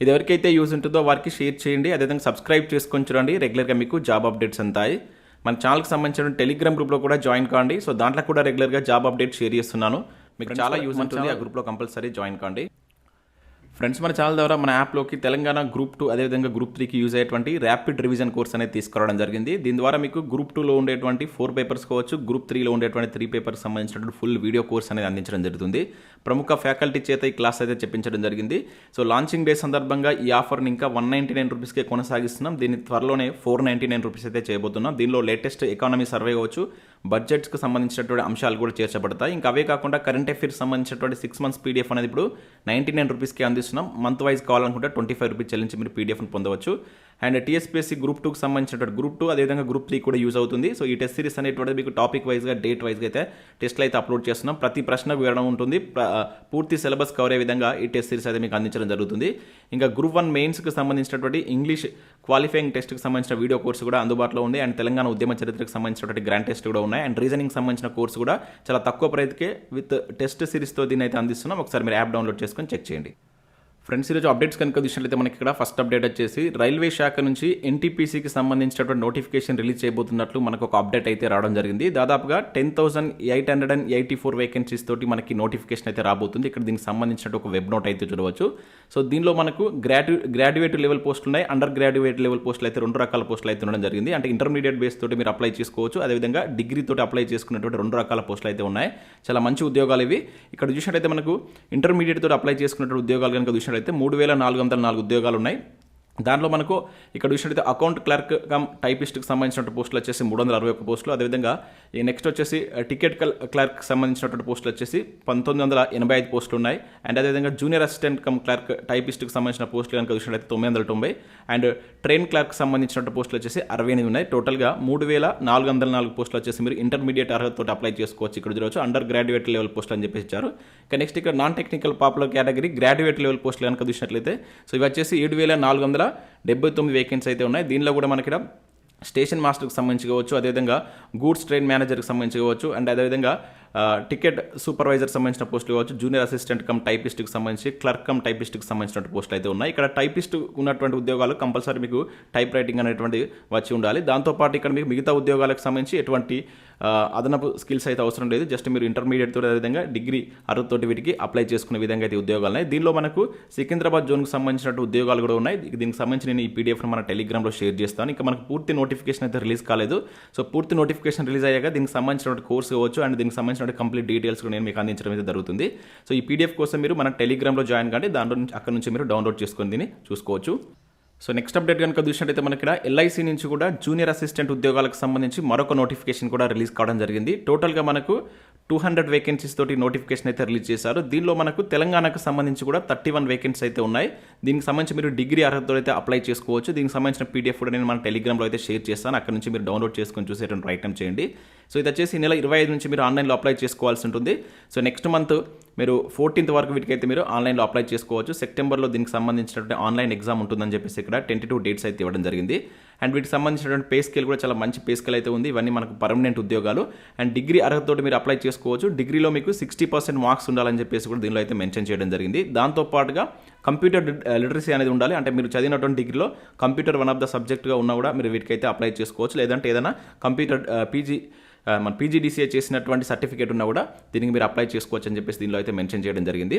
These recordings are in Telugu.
ఇది ఎవరికైతే యూజ్ ఉంటుందో వారికి షేర్ చేయండి. అదేవిధంగా సబ్స్క్రైబ్ చేసుకొని చూడండి. రెగ్యులర్గా మీకు జాబ్ అప్డేట్స్ అంతాయి మన ఛానల్కి సంబంధించిన టెలిగ్రామ్ గ్రూప్లో కూడా జాయిన్ కాండి. సో దాంట్లో కూడా రెగ్యులర్గా జాబ్ అప్డేట్ షేర్ చేస్తున్నాను. మీకు చాలా యూజ్ ఉంటుంది. ఆ గ్రూప్లో కంపల్సరీ జాయిన్ కాండి. ఫ్రెండ్స్ మన ఛానల్ ద్వారా మన యాప్లోకి తెలంగాణ గ్రూప్ టూ అదేవిధంగా గ్రూప్ త్రీకి యూజ్ అయ్యేటువంటి ర్యాపిడ్ రివిజన్ కోర్స్ అనేది తీసుకురావడం జరిగింది. దీని ద్వారా మీకు గ్రూప్ టూలో ఉండేటువంటి ఫోర్ పేపర్స్ కావచ్చు గ్రూప్ త్రీలో ఉండేటువంటి త్రీ పేపర్స్ సంబంధించినటువంటి ఫుల్ వీడియో కోర్స్ అనేది అందించడం జరుగుతుంది. ప్రముఖ ఫ్యాకల్టీ చేత ఈ క్లాస్ అయితే చెప్పించడం జరిగింది. సో లాంచింగ్ డే సందర్భంగా ఈ ఆఫర్ని ఇంకా వన్ నైంటీ నైన్ రూపీస్కే కొనసాగిస్తున్నాం. దీన్ని త్వరలోనే ఫోర్ నైంటీ నైన్ రూపీస్ అయితే చేయబోతున్నాం. దీనిలో లేటెస్ట్ ఎకానమీ సర్వే కావచ్చు బడ్జెట్స్కి సంబంధించినటువంటి అంశాలు కూడా చేర్చబడతాయి. ఇంకా అవే కాకుండా కరెంట్ అఫైర్స్ సంబంధించినటువంటి సిక్స్ మంత్స్ పీడిఎఫ్ అనేది ఇప్పుడు నైంటీ నైన్ రూపీస్కి అందిస్తున్నాం. మంత్ వైజ్ కావాలనుకుంటే ట్వంటీ ఫైవ్ రూపీస్ చెల్లించి మీరు పీడిఎఫ్ని పొందవచ్చు. అండ్ టీఎస్పీఎస్సీ గ్రూప్ టూకి సంబంధించినటువంటి గ్రూప్ టూ అదేవిధంగా గ్రూప్ త్రీ కూడా యూజ్ అవుతుంది. సో ఈ టెస్ట్ సిరీస్ అనేటువంటిది మీకు టాపిక్ వైజ్గా డేట్ వైజ్గా అయితే టెస్ట్లు అయితే అప్లోడ్ చేస్తున్నాం. ప్రతి ప్రశ్నకు వివరణ ఉంటుంది. పూర్తి సిలబస్ కవర్ అయ్యే విధంగా ఈ టెస్ట్ సిరీస్ అయితే మీకు అందించడం జరుగుతుంది. ఇంకా గ్రూప్ వన్ మెయిన్స్కి సంబంధించినటువంటి ఇంగ్లీష్ క్వాలిఫైయింగ్ టెస్ట్కి సంబంధించిన వీడియో కోర్సు కూడా అందుబాటులో ఉంది. అండ్ తెలంగాణ ఉద్యమ చరిత్రకు సంబంధించినటువంటి గ్రాండ్ టెస్ట్ కూడా ఉన్నాయి. అండ్ రీజనింగ్ సంబంధించిన కోర్సు కూడా చాలా తక్కువ ప్రైస్కే విత్ టెస్ట్ సిరీస్తో దీన్ని అయితే అందిస్తున్నాం. ఒకసారి మీరు యాప్ డౌన్లోడ్ చేసుకొని చెక్ చేయండి. ఫ్రెండ్స్ ఈరోజు అప్డేట్స్ కనుక చూసినట్లయితే మనకి ఇక్కడ ఫస్ట్ అప్డేట్ వచ్చేసి రైల్వే శాఖ నుంచి ఎన్టీపీసీకి సంబంధించినటువంటి నోటిఫికేషన్ రిలీజ్ చేయబోతున్నట్లు మనకు ఒక అప్డేట్ అయితే రావడం జరిగింది. దాదాపుగా ten thousand eight hundred and eighty four vacancies తోటి మనకి నోటిఫికేషన్ అయితే రాబోతుంది. ఇక్కడ దీనికి సంబంధించినటువంటి ఒక వెబ్ నోట్ అయితే చూడవచ్చు. సో దీనిలో మనకు గ్రాడ్యు గ్రాడ్యుయేట్ లెవెల్ పోస్టులు ఉన్నాయి. అండర్ గ్రాడ్యుయేట్ లెవెల్ పోస్టులు అయితే రెండు రకాల పోస్టులు అయితే ఉండడం జరిగింది. అంటే ఇంటర్మీడియట్ బేస్ తోటి మీరు అప్లై చేసుకోవచ్చు. అదేవిధంగా డిగ్రీ తోటి అప్లై చేసుకున్నటువంటి రెండు రకాల పోస్టులు అయితే ఉన్నాయి. చాలా మంచి ఉద్యోగాలు ఇవి. ఇక్కడ చూసినట్టయితే మనకు ఇంటర్మీడియట్ తోటి అప్లై చేసుకున్నటువంటి ఉద్యోగాలు కనుక చూసినట్లయితే మూడు వేల నాలుగు వందల నాలుగు ఉద్యోగాలు ఉన్నాయి దాంట్లో మనకు ఇక్కడ చూసినట్టయితే అకౌంట్ క్లర్క్ కమ్ టైపిస్ట్కి సంబంధించినటువంటి పోస్టులు వచ్చేసి మూడు వందల అరవై ఒక్క పోస్టులు. అదేవిధంగా ఈ నెక్స్ట్ వచ్చేసి టికెట్ కల్ క్లర్క్ సంబంధించినటువంటి పోస్టులు వచ్చేసి పంతొమ్మిది వందల ఎనభై ఐదు పోస్టులు ఉన్నాయి. అండ్ అదేవిధంగా జూనియర్ అసిస్టెంట్ కమ్ క్లర్క్ టైపిస్ట్కి సంబంధించిన పోస్టులు కనుక చూసినట్టయితే తొమ్మిది వందల తొంభై. అండ్ ట్రైన్ క్లర్క్ సంబంధించినటువంటి పోస్టులు వచ్చేసి అరవై ఎనిమిది ఉన్నాయి. టోటల్గా మూడు వేల నాలుగు వందల నాలుగు పోస్టులు వచ్చేసి మీరు ఇంటర్మీడియట్ అర్హతతో అప్లై చేసుకోవచ్చు ఇక్కడ చూడవచ్చు. అండర్ గ్రాడ్యుయేట్ లెవెల్ పోస్టులు అని చెప్పేసి ఇచ్చారు. ఇక నెక్స్ట్ ఇక్కడ non technical popular category graduate level పోస్టులు కనుక చూసినట్లయితే సో ఇవి వచ్చేసి ఏడు వేల నాలుగు వందల డెబ్బై తొమ్మిది వేకెన్సీ అయితే ఉన్నాయి. దీనిలో కూడా మనకి ఇక్కడ స్టేషన్ మాస్టర్కి సంబంధించి కావచ్చు అదేవిధంగా గూడ్స్ ట్రైన్ మేనేజర్కి సంబంధించి కావచ్చు అండ్ అదేవిధంగా టికెట్ సూపర్వైజర్ సంబంధించిన పోస్టులు కావచ్చు జూనియర్ అసిస్టెంట్ కమ్ టైపిస్ట్కి సంబంధించి క్లర్క్ కమ్ టైపిస్ట్కి సంబంధించిన పోస్టులు అయితే ఉన్నాయి. ఇక్కడ టైపిస్ట్ ఉన్నటువంటి ఉద్యోగాలు కంపల్సరీ మీకు టైప్ రైటింగ్ అనేటువంటి వచ్చి ఉండాలి. దాంతోపాటు ఇక్కడ మీకు మిగతా ఉద్యోగాలకు సంబంధించి ఎటువంటి అదనపు స్కిల్స్ అయితే అవసరం లేదు. జస్ట్ మీరు ఇంటర్మీడియట్ తోటి అదేవిధంగా డిగ్రీ అర్హతతోటి వీటికి అప్లై చేసుకునే విధంగా అయితే ఉద్యోగాలు ఉన్నాయి. దీనిలో మనకు సికింద్రాబాద్ జోన్కి సంబంధించినట్టు ఉద్యోగాలు కూడా ఉన్నాయి. దీనికి సంబంధించి నేను ఈ పీడిఎఫ్ను మన టెలిగ్రామ్లో షేర్ చేస్తాను. ఇంకా మనకు పూర్తి నోటిఫికేషన్ అయితే రిలీజ్ కాలేదు. సో పూర్తి నోటిఫికేషన్ రిలీజ్ అయ్యాక దీనికి సంబంధించినటువంటి కోర్స్ కావచ్చు అండ్ దీనికి సంబంధించిన కంప్లీట్ డీటెయిల్స్ కూడా నేను మీకు అందించడం అయితే జరుగుతుంది. సో ఈ పీడిఎఫ్ కోసం మీరు మన టెలిగ్రామ్లో జాయిన్ కండి దాంట్లో నుంచి అక్కడ నుంచి మీరు డౌన్లోడ్ చేసుకొని దీన్ని చూసుకోవచ్చు. సో నెక్స్ట్ అప్డేట్ కనుక చూసినట్టయితే మనకి ఇక్కడ ఎల్ఐసి నుంచి కూడా జూనియర్ అసిస్టెంట్ ఉద్యోగాలకు సంబంధించి మరొక నోటిఫికేషన్ కూడా రిలీజ్ కావడం జరిగింది. టోటల్గా మనకు టూ హండ్రెడ్ వేకెన్సీస్ తోటి నోటిఫికేషన్ అయితే రిలీజ్ చేశారు. దీనిలో మనకు తెలంగాణకు సంబంధించి కూడా థర్టీ వన్ వేకెన్సీ అయితే ఉన్నాయి. దీనికి సంబంధించి మీరు డిగ్రీ అర్హతతో అయితే అప్లై చేసుకోవచ్చు. దీనికి సంబంధించిన పీడిఎఫ్ కూడా నేను మన టెలిగ్రామ్లో అయితే షేర్ చేస్తాను. అక్కడ నుంచి మీరు డౌన్లోడ్ చేసుకొని చూసేటువంటి ప్రయత్నం చేయండి. సో ఇది వచ్చేసి నెల ఇరవై ఐదు నుంచి మీరు ఆన్లైన్లో అప్లై చేసుకోవాల్సి ఉంటుంది. సో నెక్స్ట్ మంత్ మీరు ఫోర్టీన్త్ వరకు వీటికైతే మీరు ఆన్లైన్లో అప్లై చేసుకోవచ్చు. సెప్టెంబర్లో దీనికి సంబంధించినటువంటి ఆన్లైన్ ఎగ్జామ్ ఉంటుందని చెప్పేసి ఇక్కడ ట్వంటీ టూ డేట్స్ అయితే ఇవ్వడం జరిగింది. అండ్ వీటికి సంబంధించినటువంటి పే స్కేల్ కూడా చాలా మంచి పే స్కేల్ అయితే ఉంది. ఇవన్నీ మనకు పర్మనెంట్ ఉద్యోగాలు. అండ్ డిగ్రీ అర్హతతో మీరు అప్లై చేసుకోవచ్చు. డిగ్రీలో మీకు సిక్స్టీ పర్సెంట్ మార్క్స్ ఉండాలని చెప్పేసి కూడా దీనిలో అయితే మెన్షన్ చేయడం జరిగింది. దాంతోపాటుగా కంప్యూటర్ లిటరసీ అనేది ఉండాలి. అంటే మీరు చదివినటువంటి డిగ్రీలో కంప్యూటర్ వన్ ఆఫ్ ద సబ్జెక్ట్గా ఉన్నా కూడా మీరు వీటికైతే అప్లై చేసుకోవచ్చు. లేదంటే ఏదైనా కంప్యూటర్ పీజీ మన పీజీడీసీఏ చేసినటువంటి సర్టిఫికేట్ ఉన్నా కూడా దీనికి మీరు అప్లై చేసుకోవచ్చు అని చెప్పేసి దీనిలో అయితే మెన్షన్ చేయడం జరిగింది.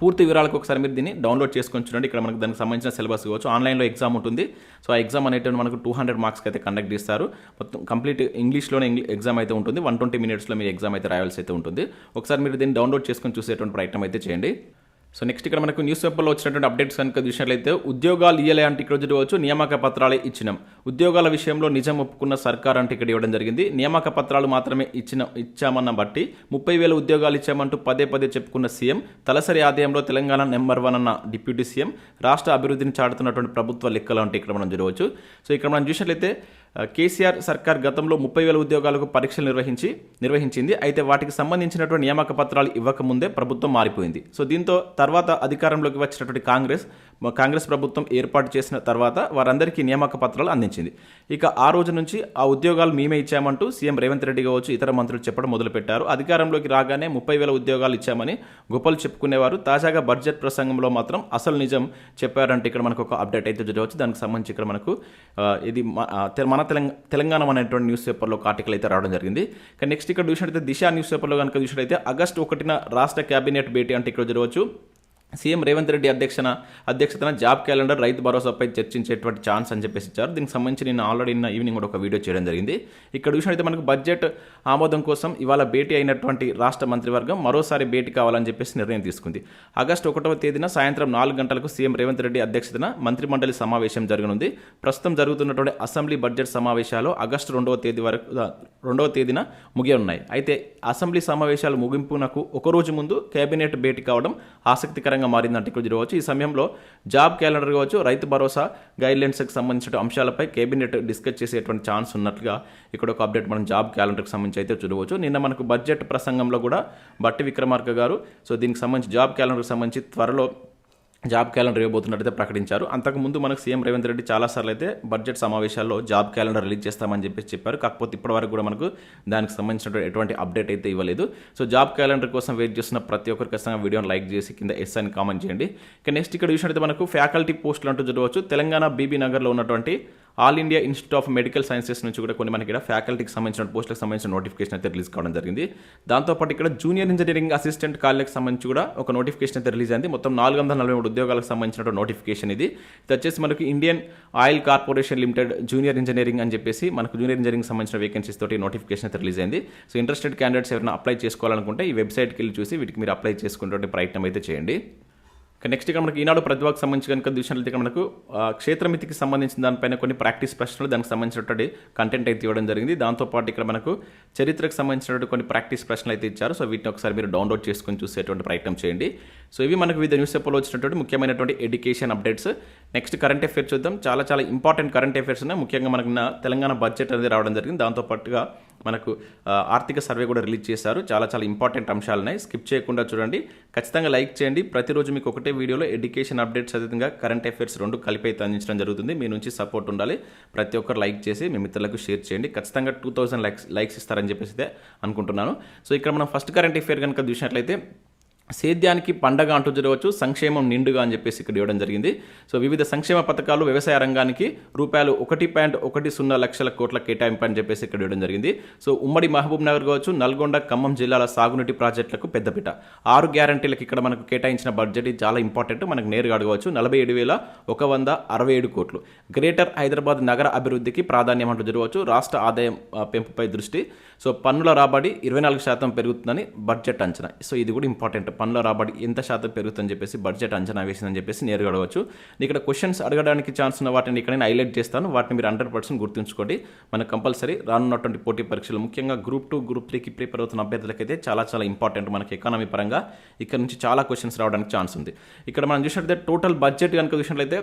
పూర్తి వివరాలకు ఒకసారి మీరు దీన్ని డౌన్లోడ్ చేసుకొని చూడండి. ఇక్కడ మనకు దానికి సంబంధించిన సిలబస్ కావచ్చు. ఆన్లైన్లో ఎగ్జామ్ ఉంటుంది. సో ఆ ఎగ్జామ్ అనేటువంటి మనకు టూ హండ్రెడ్ మార్క్స్కి అయితే కండక్ట్ చేస్తారు. మొత్తం కంప్లీట్ ఇంగ్లీష్లోనే ఎగ్జామ్ అయితే ఉంటుంది. వన్ ట్వంటీ మినిట్స్లో మీరు ఎగ్జామ్ అయితే రాయాల్సి అయితే ఉంటుంది. ఒకసారి మీరు దీన్ని డౌన్లోడ్ చేసుకొని చూసేటువంటి ప్రయత్నం అయితే చేయండి. సో నెక్స్ట్ ఇక్కడ మనకు న్యూస్ పేపర్లో వచ్చినటువంటి అప్డేట్స్ కనుక చూసినట్లయితే ఉద్యోగాలు ఇయ్యలే అంటే ఇక్కడ చూడవచ్చు. నియామక పత్రాలే ఇచ్చినాం. ఉద్యోగాల విషయంలో నిజం ఒప్పుకున్న సర్కార్ అంటే ఇక్కడ ఇవ్వడం జరిగింది. నియామక పత్రాలు మాత్రమే ఇచ్చిన ఇచ్చామన్న బట్టి ముప్పై వేల ఉద్యోగాలు ఇచ్చామంటూ పదే పదే చెప్పుకున్న సీఎం తలసరి ఆదాయంలో తెలంగాణ నెంబర్ వన్ అన్న డిప్యూటీ సీఎం రాష్ట్ర అభివృద్ధిని చాటుతున్నటువంటి ప్రభుత్వ లెక్కలు అంటే ఇక్కడ మనం చూడవచ్చు. సో ఇక్కడ మనం చూసినట్లయితే కేసీఆర్ సర్కార్ గతంలో ముప్పై వేల ఉద్యోగాలకు పరీక్షలు నిర్వహించి నిర్వహించింది. అయితే వాటికి సంబంధించినటువంటి నియామక పత్రాలు ఇవ్వకముందే ప్రభుత్వం మారిపోయింది. సో దీంతో తర్వాత అధికారంలోకి వచ్చినటువంటి కాంగ్రెస్ కాంగ్రెస్ ప్రభుత్వం ఏర్పాటు చేసిన తర్వాత వారందరికీ నియామక పత్రాలు అందించింది. ఇక ఆ రోజు నుంచి ఆ ఉద్యోగాలు మేమే ఇచ్చామంటూ సీఎం రేవంత్ రెడ్డి కావచ్చు ఇతర మంత్రులు చెప్పడం మొదలుపెట్టారు. అధికారంలోకి రాగానే ముప్పై వేల ఉద్యోగాలు ఇచ్చామని గొప్పలు చెప్పుకునేవారు. తాజాగా బడ్జెట్ ప్రసంగంలో మాత్రం అసలు నిజం చెప్పారంటే ఇక్కడ మనకు ఒక అప్డేట్ అయితే చూడవచ్చు దానికి సంబంధించి ఇక్కడ మనకు ఇది మన తెలంగాణ తెలంగాణ అనేటువంటి న్యూస్ పేపర్లో ఒక ఆర్టికల్ అయితే రావడం జరిగింది. కానీ నెక్స్ట్ ఇక్కడ చూసినట్టయితే దిశ న్యూస్ పేపర్లో కనుక చూసినట్టయితే ఆగస్టు ఒకటిన రాష్ట్ర కేబినెట్ భేటీ అంటే ఇక్కడ చూడవచ్చు సీఎం రేవంత్ రెడ్డి అధ్యక్షన అధ్యక్షతన జాబ్ క్యాలెండర్ రైతు భరోసాపై చర్చించేటువంటి ఛాన్స్ అని చెప్పేసి ఇచ్చారు. దీనికి సంబంధించి నేను ఆల్రెడీ నిన్న ఈవినింగ్ కూడా ఒక వీడియో చేయడం జరిగింది. ఇక్కడ చూసినట్లయితే మనకు బడ్జెట్ ఆమోదం కోసం ఇవాళ భేటీ అయినటువంటి రాష్ట్ర మంత్రివర్గం మరోసారి భేటీ కావాలని చెప్పేసి నిర్ణయం తీసుకుంది. ఆగస్టు ఒకటవ తేదీన సాయంత్రం నాలుగు గంటలకు సీఎం రేవంత్ రెడ్డి అధ్యక్షతన మంత్రిమండలి సమావేశం జరగనుంది. ప్రస్తుతం జరుగుతున్నటువంటి అసెంబ్లీ బడ్జెట్ సమావేశాలు ఆగస్టు రెండవ తేదీ వరకు రెండవ తేదీన ముగియనున్నాయి. అయితే అసెంబ్లీ సమావేశాలు ముగింపునకు ఒక రోజు ముందు కేబినెట్ భేటీ కావడం ఆసక్తికరంగా మారిందంటే ఇక్కడ చూడవచ్చు ఈ సమయంలో జాబ్ క్యాలెండర్ కావచ్చు రైతు భరోసా గైడ్లైన్స్కి సంబంధించిన అంశాలపై కేబినెట్ డిస్కస్ చేసేటువంటి ఛాన్స్ ఉన్నట్లుగా ఇక్కడ ఒక అప్డేట్ మనం జాబ్ క్యాలెండర్కి సంబంధించి అయితే చూడవచ్చు. నిన్న మనకు బడ్జెట్ ప్రసంగంలో కూడా బట్టి విక్రమార్క గారు సో దీనికి సంబంధించి జాబ్ క్యాలెండర్కి సంబంధించి త్వరలో జాబ్ క్యాలెండర్ ఇవ్వబోతున్నట్టయితే ప్రకటించారు. అంతకుముందు మనకు సీఎం రేవంత్ రెడ్డి చాలాసార్లు అయితే బడ్జెట్ సమావేశాల్లో జాబ్ క్యాలెండర్ రిలీజ్ చేస్తామని చెప్పేసి చెప్పారు. కాకపోతే ఇప్పటివరకు కూడా మనకు దానికి సంబంధించిన ఎటువంటి అప్డేట్ అయితే ఇవ్వలేదు. సో జాబ్ క్యాలెండర్ కోసం వెయిట్ చేస్తున్న ప్రతి ఒక్కరు ఖచ్చితంగా వీడియోని లైక్ చేసి కింద ఎస్ అని కామెంట్ చేయండి. ఇక నెక్స్ట్ ఇక్కడ చూసినట్టు మనకు ఫ్యాకల్టీ పోస్టులు అంటూ చూడవచ్చు. తెలంగాణ బీబీ నగర్లో ఉన్నటువంటి All India Institute of Medical Sciences నుంచి కూడా కొన్ని మనకి ఇక్కడ ఫ్యాకల్టీకి సంబంధించిన పోస్టులకు సంబంధించిన నోటిఫికేషన్ అయితే రిలీజ్ కావడం జరిగింది. దాంతోపాటు ఇక్కడ జూనియర్ ఇంజనీరింగ్ అసిస్టెంట్ కాలేజ్కి సంబంధించి కూడా ఒక నోటిఫికేషన్ అయితే రిలీజ్ అయింది. మొత్తం నాలుగు వందల నలభై మూడు ఉద్యోగాలకు సంబంధించిన నోటిఫికేషన్ ఇది. ఇది వచ్చేసి మనకి Indian Oil Corporation Limited junior engineering అని చెప్పేసి మనకు జూనియర్ ఇంజనీరింగ్ సంబంధించిన వేకెన్సీస్ తోటి నోటిఫికేషన్ అయితే రిలీజ్ అయింది. సో ఇంట్రెస్టెడ్ క్యాండిడేట్స్ ఎవరైనా అప్లై చేసుకోవాలనుకుంటే ఈ వెబ్సైట్కి వెళ్ళి చూసి వీటికి మీరు అప్లై చేసుకునేటువంటి ప్రయత్నం అయితే చేయండి. నెక్స్ట్ ఇక్కడ మనకి ఈనాడు ప్రతిభకు సంబంధించి కనుక చూసినట్లయితే మనకు క్షేత్రమితికి సంబంధించిన దానిపైన కొన్ని ప్రాక్టీస్ ప్రశ్నలు దానికి సంబంధించినటువంటి కంటెంట్ అయితే ఇవ్వడం జరిగింది. దాంతోపాటు ఇక్కడ మనకు చరిత్రకు సంబంధించినటువంటి కొన్ని ప్రాక్టీస్ ప్రశ్నలు అయితే ఇచ్చారు. సో వీటిని ఒకసారి మీరు డౌన్లోడ్ చేసుకొని చూసేటువంటి ప్రయత్నం చేయండి. సో ఇవి మనకు వివిధ న్యూస్ పేపర్లో వచ్చినటువంటి ముఖ్యమైనటువంటి education updates next current affairs చూద్దాం. చాలా చాలా ఇంపార్టెంట్ కరెంట్ అఫేర్స్ ఉన్నాయి. ముఖ్యంగా మనకు తెలంగాణ బడ్జెట్ అనేది రావడం జరిగింది. దాంతోపాటుగా మనకు ఆర్థిక సర్వే కూడా రిలీజ్ చేశారు. చాలా చాలా ఇంపార్టెంట్ అంశాలు ఉన్నాయి స్కిప్ చేయకుండా చూడండి. ఖచ్చితంగా లైక్ చేయండి. ప్రతిరోజు మీకు ఒకటే వీడియోలో ఎడ్యుకేషన్ అప్డేట్స్ అదేవిధంగా కరెంట్ అఫైర్స్ రెండు కలిపి అయితే అందించడం జరుగుతుంది. మీ నుంచి సపోర్ట్ ఉండాలి. ప్రతి ఒక్కరు లైక్ చేసి మీ మిత్రులకు షేర్ చేయండి. ఖచ్చితంగా టూ థౌసండ్ లైక్స్ లైక్స్ ఇస్తారని చెప్పేసి అనుకుంటున్నాను. సో ఇక్కడ మనం ఫస్ట్ కరెంట్ అఫేర్ కనుక చూసినట్లయితే సేద్యానికి పండగ అంటూ జరగవచ్చు సంక్షేమం నిండుగా అని చెప్పేసి ఇక్కడ ఇవ్వడం జరిగింది. సో వివిధ సంక్షేమ పథకాలు వ్యవసాయ రంగానికి రూపాయలు ఒకటి పాయింట్ ఒకటి సున్నా లక్షల కోట్ల కేటాయింపు అని చెప్పేసి ఇక్కడ ఇవ్వడం జరిగింది. సో ఉమ్మడి మహబూబ్ నగర్ కావచ్చు నల్గొండ ఖమ్మం జిల్లాల సాగునీటి ప్రాజెక్టులకు పెద్దపీట. ఆరు గ్యారంటీలకు ఇక్కడ మనకు కేటాయించిన బడ్జెట్ చాలా ఇంపార్టెంట్ మనకు నేరుగా అడగవచ్చు. నలభై ఏడు వేల ఒక వంద అరవై ఏడు కోట్లు. గ్రేటర్ హైదరాబాద్ నగర అభివృద్ధికి ప్రాధాన్యం అంటూ జరగవచ్చు. రాష్ట్ర ఆదాయం పెంపుపై దృష్టి. సో పన్నుల రాబడి ఇరవై నాలుగు శాతం పెరుగుతుందని బడ్జెట్ అంచనా. సో ఇది కూడా ఇంపార్టెంట్ పనుల రాబడి ఎంత శాతం పెరుగుతుందని చెప్పేసి బడ్జెట్ అంచనా వేసిందని చెప్పేసి నేరుగా అడగవచ్చు. ఇక్కడ క్వశ్చన్స్ అడగడానికి ఛాన్స్ ఉన్న వాటిని ఇక్కడ నేను హైలైట్ చేస్తాను. వాటిని మీరు హండ్రెడ్ పర్సెంట్ గుర్తుంచుకోండి. మనకు కంపల్సరీ రానున్నటువంటి పోటీ పరీక్షలు ముఖ్యంగా గ్రూప్ టూ గ్రూప్ త్రీకి ప్రిపేర్ అవుతున్న అభ్యర్థులకైతే చాలా చాలా ఇంపార్టెంట్ మనకి ఎకానమీ పరంగా. ఇక్కడ నుంచి చాలా క్వశ్చన్స్ రావడానికి ఛాన్స్ ఉంది. ఇక్కడ మనం చూసినట్లయితే టోటల్ బడ్జెట్ కనుక చూసినట్లయితే